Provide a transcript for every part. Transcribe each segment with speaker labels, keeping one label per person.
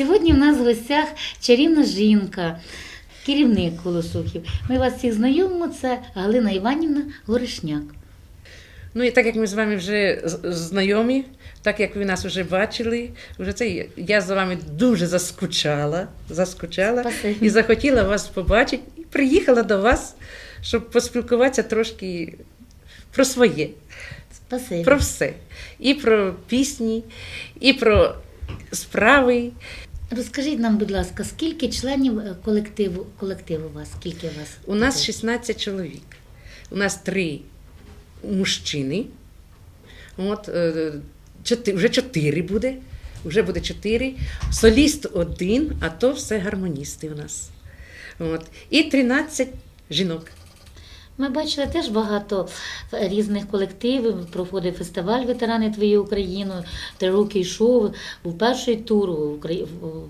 Speaker 1: Сьогодні в нас в гостях чарівна жінка, керівник Колосухів. Ми вас всіх знайомимо, це Галина Іванівна Горешняк.
Speaker 2: Ну і так як ми з вами вже знайомі, так як ви нас вже бачили, вже це я за вами дуже заскучала, заскучала
Speaker 1: Спасибі.
Speaker 2: і захотіла вас побачити. І приїхала до вас, щоб поспілкуватися трошки про своє,
Speaker 1: Спасибі.
Speaker 2: про все. І про пісні, і про справи.
Speaker 1: Розкажіть нам, будь ласка, скільки членів е, колективу, колективу у вас? Скільки у вас?
Speaker 2: У нас 16 чоловік. У нас три мужчини. От, е, вже чотири буде. Вже буде чотири. Соліст один, а то все гармоністи у нас. От. І 13 жінок.
Speaker 1: Ми бачили теж багато різних колективів. Проходив фестиваль Ветерани Твоєю Україною. Три роки йшов. Був перший тур у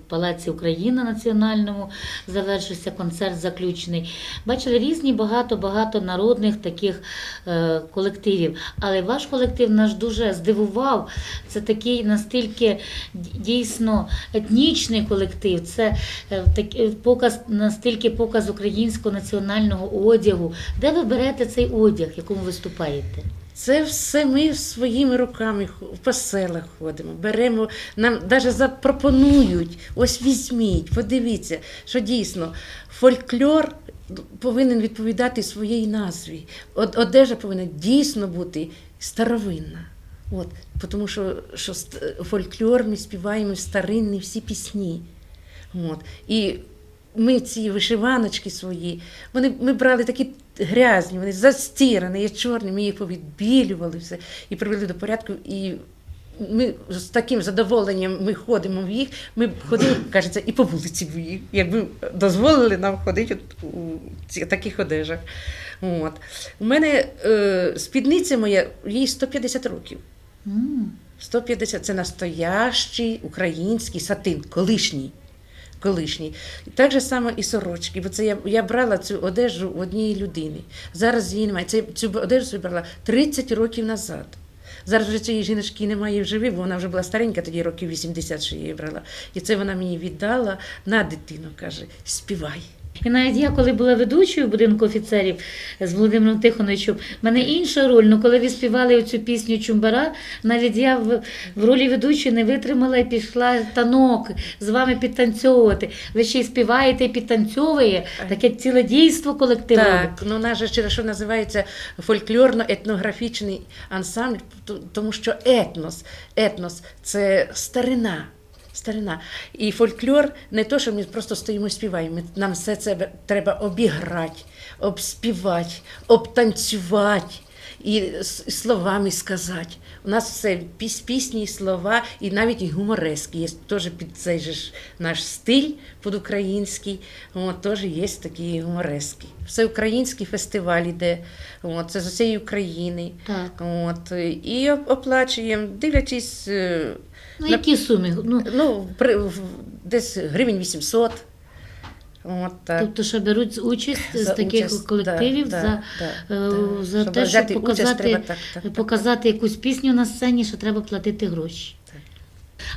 Speaker 1: Палаці Україна національному. Завершився концерт заключний. Бачили різні багато-багато народних таких е, колективів. Але ваш колектив нас дуже здивував. Це такий настільки дійсно етнічний колектив. Це е, показ, настільки показ українського національного одягу. Де ви берете цей одяг, в якому виступаєте?
Speaker 2: Це все ми своїми руками по селах ходимо, беремо, нам навіть запропонують, ось візьміть, подивіться, що дійсно фольклор повинен відповідати своїй назві. Од- Одежа повинна дійсно бути старовинна. От, тому що, що фольклор ми співаємо старинні всі пісні. От. І ми ці вишиваночки свої, вони, ми брали такі грязні, вони застірані, є чорні, ми їх повідбілювали все і привели до порядку. І ми з таким задоволенням ми ходимо в їх. Ми б ходили, кажеться, і по вулиці в їх, якби дозволили нам ходити у таких одежах. От. У мене е, спідниця моя, їй 150 років.
Speaker 1: М,
Speaker 2: 150 це настоящий український сатин, колишній. Колишній. Так же само і сорочки, бо це я, я брала цю одежу у однієї людини. Зараз її немає. Це, цю одежу брала 30 років назад. Зараз вже цієї жіночки немає в живі, бо вона вже була старенька, тоді років 80, що її брала. І це вона мені віддала на дитину, каже: співай.
Speaker 1: І навіть я, коли була ведучою будинку офіцерів з Володимиром Тихоновичем, в мене інша роль. Ну коли ви співали цю пісню Чумбара, навіть я в, в ролі ведучої не витримала і пішла танок з вами підтанцьовувати. Ви ще й співаєте і підтанцьовує. Таке ціле дійство колективу.
Speaker 2: Так, ну у нас же через що називається фольклорно-етнографічний ансамбль, тому що етнос, етнос це старина. Старина. І фольклор не то, що ми просто стоїмо і співаємо. Нам все це треба обіграти, обспівати, обтанцювати і словами сказати. У нас все піс- пісні, слова, і навіть і гуморески є теж під цей же ж наш стиль підукраїнський. От, теж є такі гуморески. Всеукраїнський фестиваль іде, от, це з усієї України.
Speaker 1: Так.
Speaker 2: От, і оплачуємо, дивлячись, е,
Speaker 1: Ну,
Speaker 2: на-
Speaker 1: які суми? Ну,
Speaker 2: ну, при, десь гривень 800. От.
Speaker 1: Тобто, що беруть участь з таких
Speaker 2: участь,
Speaker 1: колективів
Speaker 2: да,
Speaker 1: за,
Speaker 2: да,
Speaker 1: е,
Speaker 2: да.
Speaker 1: за
Speaker 2: Щоб
Speaker 1: те, щоб
Speaker 2: участь,
Speaker 1: показати,
Speaker 2: треба так, так, так.
Speaker 1: показати якусь пісню на сцені, що треба платити гроші.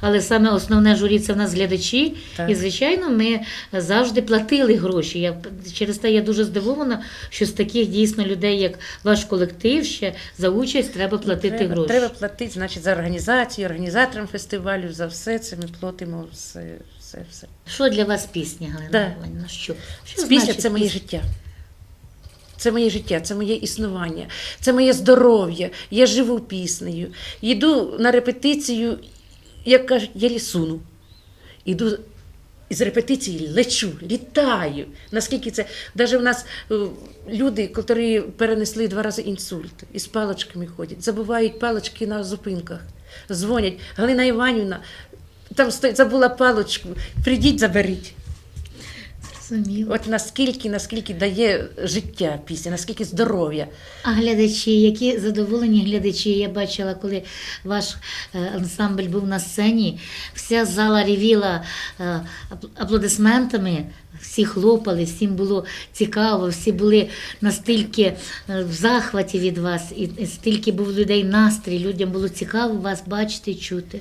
Speaker 1: Але саме основне журі це в нас глядачі,
Speaker 2: Так.
Speaker 1: і звичайно, ми завжди платили гроші. Я через те я дуже здивована, що з таких дійсно людей, як ваш колектив, ще за участь треба платити
Speaker 2: треба,
Speaker 1: гроші.
Speaker 2: Треба платити, значить, за організацію, організаторам фестивалю, за все це ми платимо все, все, все.
Speaker 1: Що для вас пісня, Галина
Speaker 2: Да.
Speaker 1: Іванівна? Що? що
Speaker 2: Пісня
Speaker 1: значить
Speaker 2: це моє
Speaker 1: пісня?
Speaker 2: життя. Це моє життя, це моє існування, це моє здоров'я. Я живу піснею. Йду на репетицію, як кажуть, я лісуну. Іду з репетиції лечу, літаю. Наскільки це. Навіть у нас е, люди, які перенесли два рази інсульт, із паличками ходять, забувають палички на зупинках, дзвонять. Галина Іванівна, там стоїть, забула паличку, прийдіть, заберіть.
Speaker 1: Зрозуміло.
Speaker 2: От наскільки, наскільки дає життя пісня, наскільки здоров'я.
Speaker 1: А глядачі, які задоволені глядачі, я бачила, коли ваш е, ансамбль був на сцені, вся зала ревіла е, аплодисментами, всі хлопали, всім було цікаво, всі були настільки е, в захваті від вас, і стільки був людей настрій, людям було цікаво вас бачити чути.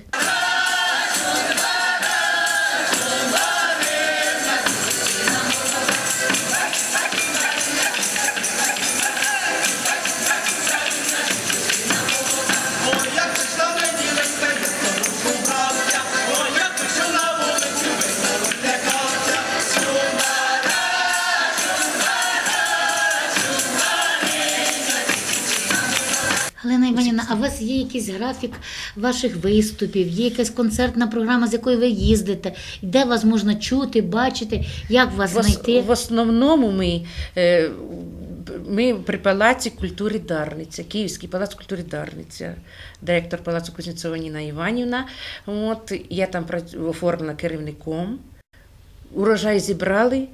Speaker 1: Вас є якийсь графік ваших виступів, є якась концертна програма, з якою ви їздите, де вас можна чути, бачити, як вас
Speaker 2: В,
Speaker 1: знайти?
Speaker 2: в основному ми, е, ми при Палаці культури Дарниця, Київський палац культури Дарниця, директор Палацу Кузнєцова Ніна Іванівна. От, я там оформлена керівником. Урожай зібрали.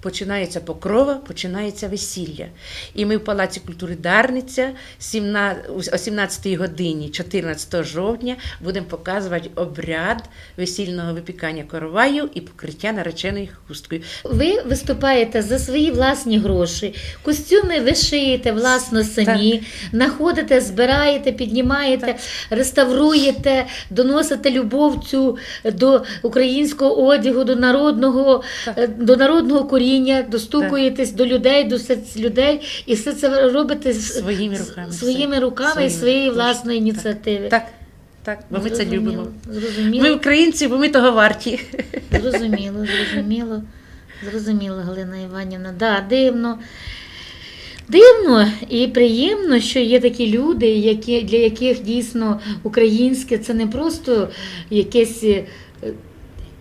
Speaker 2: Починається покрова, починається весілля. І ми в Палаці культури Дарниця 17 о 17 годині 14 жовтня будемо показувати обряд весільного випікання короваю і покриття нареченою хусткою.
Speaker 1: Ви виступаєте за свої власні гроші, костюми ви шиєте власно самі, знаходите, збираєте, піднімаєте, реставруєте, доносите любов цю до українського одягу, до народного,
Speaker 2: Так.
Speaker 1: е, до народного коріння, достукуєтесь до людей, до серць людей, і все це робите
Speaker 2: Своїми руками,
Speaker 1: своїми руками і своєї власної ініціативи.
Speaker 2: Так, так, бо ми це любимо.
Speaker 1: Зрозуміло.
Speaker 2: Ми українці, бо ми того варті.
Speaker 1: Зрозуміло, зрозуміло. Зрозуміло, Галина Іванівна. Да, дивно. Дивно і приємно, що є такі люди, які, для яких дійсно українське це не просто якесь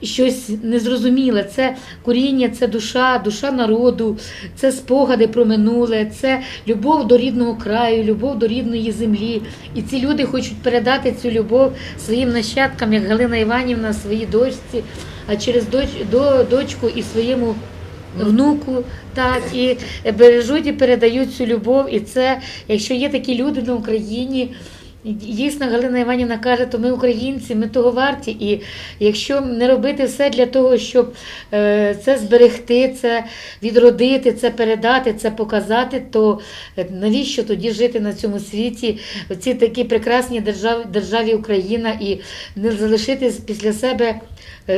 Speaker 1: щось незрозуміле. Це коріння, це душа, душа народу, це спогади про минуле, це любов до рідного краю, любов до рідної землі. І ці люди хочуть передати цю любов своїм нащадкам, як Галина Іванівна, своїй дочці, а через доч, до, дочку і своєму внуку. Так, і бережуть і передають цю любов. І це, якщо є такі люди на Україні, і Дійсно, Галина Іванівна каже, то ми українці, ми того варті. І якщо не робити все для того, щоб е, це зберегти, це відродити, це передати, це показати, то е, навіщо тоді жити на цьому світі, в цій такій прекрасній державі, державі Україна і не залишити після себе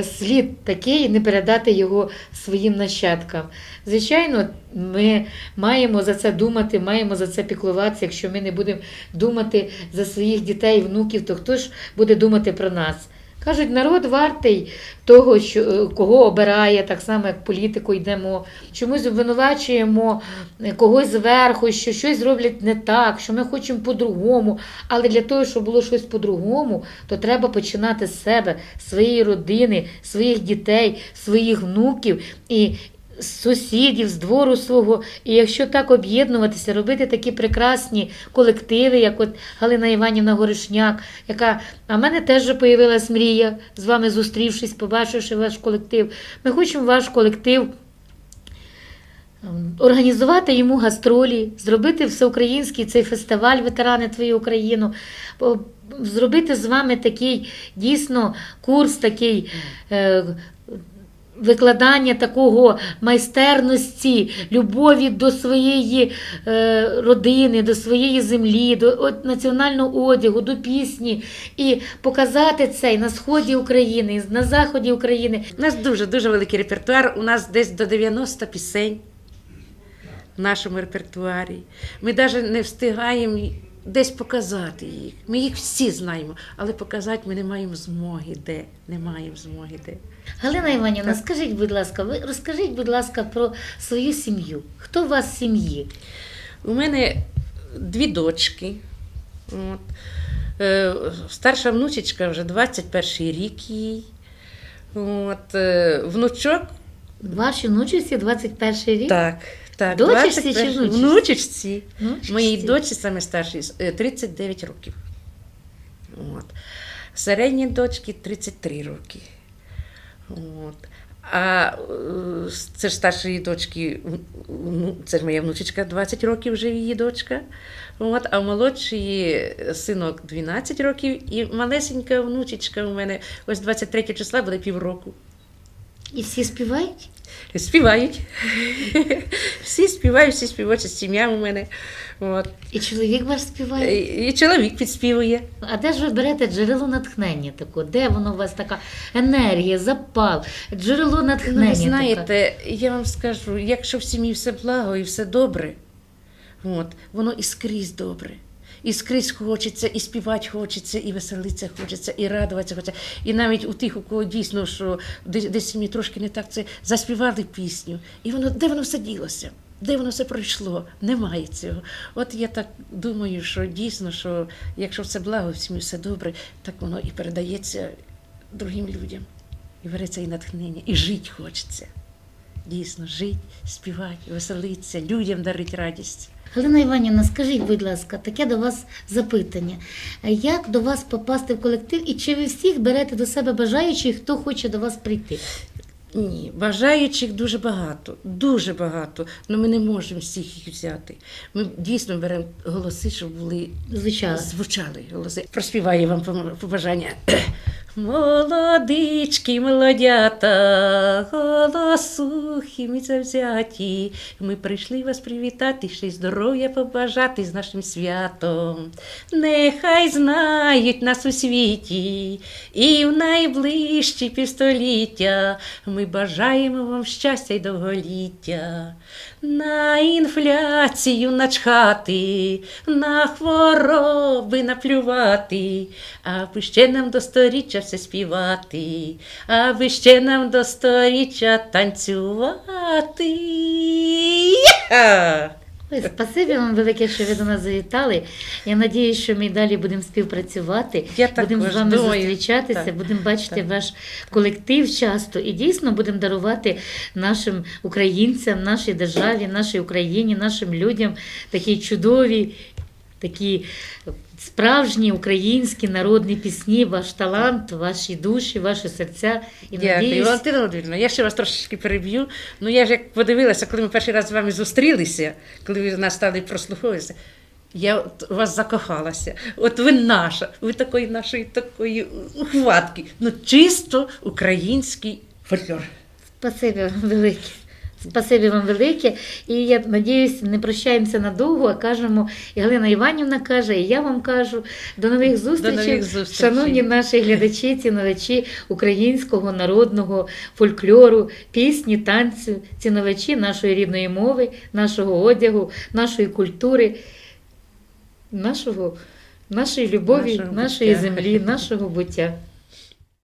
Speaker 1: слід такий не передати його своїм нащадкам. Звичайно, ми маємо за це думати, маємо за це піклуватися. Якщо ми не будемо думати за своїх дітей, внуків, то хто ж буде думати про нас? Кажуть, народ вартий того, що, е, кого обирає, так само як політику йдемо. Чомусь обвинувачуємо е, когось зверху, що щось зроблять не так, що ми хочемо по-другому. Але для того, щоб було щось по-другому, то треба починати з себе, своєї родини, своїх дітей, своїх внуків і сусідів, з двору свого. І якщо так об'єднуватися, робити такі прекрасні колективи, як от Галина Іванівна Горишняк, яка а в мене теж появилась мрія з вами зустрівшись, побачивши ваш колектив. Ми хочемо ваш колектив. ем, Організувати йому гастролі, зробити всеукраїнський цей фестиваль Ветерани Твою Україну, зробити з вами такий дійсно курс, такий е, викладання такого майстерності, любові до своєї е, родини, до своєї землі, до от, національного одягу, до пісні, і показати це і на сході України, і на заході України.
Speaker 2: У нас дуже дуже великий репертуар. У нас десь до 90 пісень в нашому репертуарі. Ми навіть не встигаємо десь показати їх. Ми їх всі знаємо, але показати ми не маємо змоги де. Не маємо змоги де.
Speaker 1: Галина Іванівна,
Speaker 2: Так.
Speaker 1: скажіть, будь ласка, ви розкажіть, будь ласка, про свою сім'ю. Хто у вас в сім'ї?
Speaker 2: У мене дві дочки. От. Е, Старша внучечка вже 21 рік їй. От. е, Внучок
Speaker 1: Вашій внучці 21 рік?
Speaker 2: Так, так.
Speaker 1: Дочечці чи
Speaker 2: 21
Speaker 1: внучечці?
Speaker 2: Внучечці.
Speaker 1: Внучечці.
Speaker 2: Моїй дочці саме старшій е, 39 років. От. Середній дочці 33 роки. От. А е, це ж старшої дочки, ну, це ж моя внучечка 20 років вже її дочка. От, а у молодшої синок 12 років, і малесенька внучечка у мене ось 23 числа буде півроку.
Speaker 1: І всі співають?
Speaker 2: Співають. Всі співають, всі співоча сім'я у мене. От.
Speaker 1: І чоловік ваш співає?
Speaker 2: І і чоловік підспівує.
Speaker 1: А де ж ви берете джерело натхнення таке? Де воно у вас така енергія, запал, джерело натхнення?
Speaker 2: Ну, ви
Speaker 1: таке?
Speaker 2: знаєте, я вам скажу, якщо в сім'ї все благо і все добре, от, воно і скрізь добре. І скрізь хочеться, і співати хочеться, і веселитися хочеться, і радуватися хочеться. І навіть у тих, у кого дійсно, що десь, сім'ї трошки не так, це заспівали пісню. І воно, де воно все ділося? де воно все пройшло? Немає цього. От я так думаю, що дійсно, що якщо це благо, в сім'ї все добре, так воно і передається другим людям. І береться і натхнення, і жити хочеться. Дійсно, жити, співати, веселитися, людям дарити радість.
Speaker 1: Галина Іванівна, скажіть, будь ласка, таке до вас запитання. Як до вас попасти в колектив і чи ви всіх берете до себе бажаючих, хто хоче до вас прийти?
Speaker 2: Ні, бажаючих дуже багато, дуже багато. але ми не можемо всіх їх взяти. Ми дійсно беремо голоси, щоб були
Speaker 1: Звичайно.
Speaker 2: звучали голоси. Проспіваю вам побажання. Молодички, молодята, голосухи, ми завзяті. Ми прийшли вас привітати, ще й здоров'я побажати з нашим святом. Нехай знають нас у світі, і в найближчі півстоліття ми бажаємо вам щастя й довголіття. На інфляцію начхати, на хвороби наплювати, аби ще нам до сторіччя все співати, аби ще нам до сторіччя танцювати.
Speaker 1: Ой, Спасибі вам велике, що ви до нас завітали. Я надію, що ми далі будемо співпрацювати,
Speaker 2: Я
Speaker 1: будемо з вами
Speaker 2: думаю.
Speaker 1: зустрічатися,
Speaker 2: Так,
Speaker 1: будемо бачити
Speaker 2: так.
Speaker 1: ваш колектив часто і дійсно будемо дарувати нашим українцям, нашій державі, нашій Україні, нашим людям такі чудові, такі справжні українські народні пісні, ваш талант, ваші душі, ваші серця. І
Speaker 2: Дякую,
Speaker 1: надіюсь,
Speaker 2: Валентина Володимирівна, я ще вас трошечки переб'ю. Ну я ж як подивилася, коли ми перший раз з вами зустрілися, коли ви нас стали прослуховуватися, я от вас закохалася. От ви наша, ви такої нашої такої ухватки. Ну чисто український фольклор.
Speaker 1: Спасибі вам велике. Спасибі вам велике. І я надіюсь, не прощаємося надовго, а кажемо, і Галина Іванівна каже, і я вам кажу. До нових зустрічей,
Speaker 2: нових зустрічей.
Speaker 1: шановні наші глядачі, ціновачі українського народного фольклору, пісні, танцю, ціновачі нашої рідної мови, нашого одягу, нашої культури, нашого, нашої любові,
Speaker 2: Нашого
Speaker 1: нашої
Speaker 2: буття.
Speaker 1: землі, нашого буття.